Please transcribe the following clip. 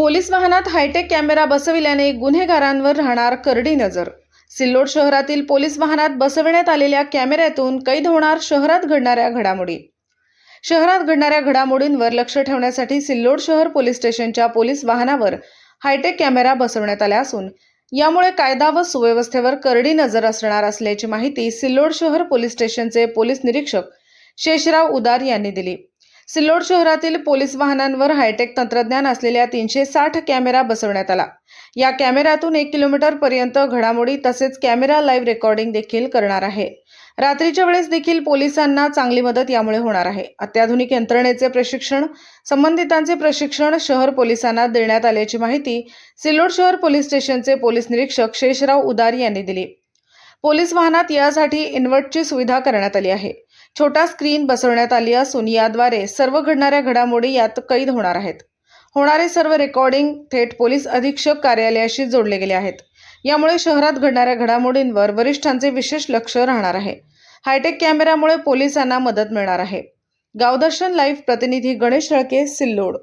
Police वाहनात hi tech camera बसविल्याने गुन्हेगारांवर राहणार करडी नजर. सिल्लोड शहरातील पोलीस वाहनात बसविण्यात आलेल्या कॅमेऱ्यातून कैद होणार शहरात घडणाऱ्या घडामोडी. शहरात घडणाऱ्या घडामोडींवर लक्ष ठेवण्यासाठी सिल्लोड शहर पोलीस स्टेशनच्या पोलीस वाहनावर हायटेक कॅमेरा बसवण्यात आला असून यामुळे कायदा व सुव्यवस्थेवर करडी नजर असणार असल्याची माहिती सिल्लोड शहर पोलीस स्टेशनचे पोलीस निरीक्षक शेषराव उदार यांनी दिली. सिल्लोड शहरातील पोलीस वाहनांवर हायटेक तंत्रज्ञान असलेल्या तीनशे साठ कॅमेरा बसवण्यात आला. या कॅमेऱ्यातून एक किलोमीटर पर्यंत घडामोडी तसेच कॅमेरा लाईव्ह रेकॉर्डिंग देखील करणार आहे. रात्रीच्या वेळेस देखील पोलिसांना चांगली मदत यामुळे होणार आहे. अत्याधुनिक यंत्रणेचे प्रशिक्षण संबंधितांचे प्रशिक्षण शहर पोलिसांना देण्यात आल्याची माहिती सिल्लोड शहर पोलीस स्टेशनचे पोलीस निरीक्षक शेषराव उदार यांनी दिली. पोलीस वाहनात यासाठी इन्व्हर्टची सुविधा करण्यात आली आहे. छोटा स्क्रीन बसवण्यात आली असून याद्वारे सर्व घडणाऱ्या घडामोडी यात कैद होणार आहेत. होणारे सर्व रेकॉर्डिंग थेट पोलीस अधीक्षक कार्यालयाशी जोडले गेले आहेत. यामुळे शहरात घडणाऱ्या घडामोडींवर वरिष्ठांचे विशेष लक्ष राहणार आहे. हायटेक कॅमेऱ्यामुळे पोलिसांना मदत मिळणार आहे. गावदर्शन लाईव्ह प्रतिनिधी गणेश रळके सिल्लोड.